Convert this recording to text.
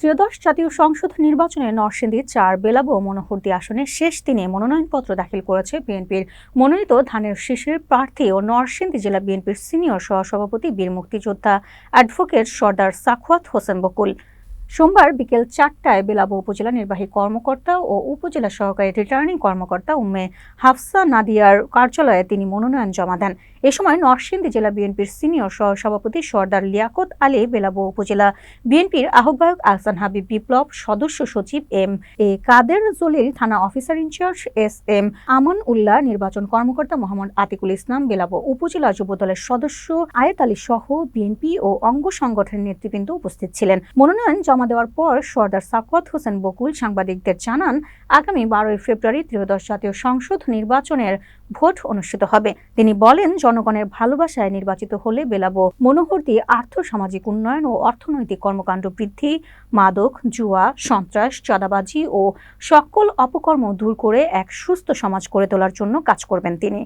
ত্রয়োদশ জাতীয় সংসদ নির্বাচনে নরসিংদীর চার বেলাবো মনোহরদী আসনে শেষ দিনে মনোনয়নপত্র দাখিল করেছে বিএনপির মনোনীত ধানের শীষের প্রার্থী ও নরসিংদী জেলা বিএনপির সিনিয়র সহসভাপতি বীর মুক্তিযোদ্ধা অ্যাডভোকেট সর্দার সাখওয়াত হোসেন বকুল। সোমবার বিকেল চারটায় বেলাবো উপজেলা নির্বাহী কর্মকর্তা ও উপজেলা সহকারী রিটার্নিং কর্মকর্তা উম্মে হাফসা নাদিয়ার কার্যালয়ে তিনি মনোনয়ন জমা দেন। এ সময় নরসিংদী জেলা বিএনপির সিনিয়র সহসভাপতি সর্দার লিয়াকত আলী বেলাবো উপজেলা বিএনপির আহ্বায়ক আহসান হাবিব বিপ্লব, সদস্য সচিব এম এ কাদের জলিল, থানা officer in-charge S M Aman Ullah নির্বাচন কর্মকর্তা মোহাম্মদ আতিকুল ইসলাম বেলাবো উপজেলা যুবদলের সদস্য আয়েত আলী সহ বিএনপি ও অঙ্গ সংগঠনের নেতৃবৃন্দ উপস্থিত ছিলেন। মনোনয়ন জমা দেওয়ার পর সর্দার সাকওয়াত হোসেন বকুল সাংবাদিকদের জানান, আগামী বারোই ফেব্রুয়ারি ত্রয়োদশ জাতীয় সংসদ নির্বাচনের ভোট অনুষ্ঠিত হবে। তিনি বলেন, জনগণের ভালোবাসায় নির্বাচিত হলে বেলাবো মনোহর দিয়ে আর্থ সামাজিক উন্নয়ন ও অর্থনৈতিক কর্মকাণ্ড বৃদ্ধি, মাদক, জুয়া, সন্ত্রাস, চাঁদাবাজি ও সকল অপকর্ম দূর করে এক সুস্থ সমাজ গড়ে তোলার জন্য কাজ করবেন তিনি।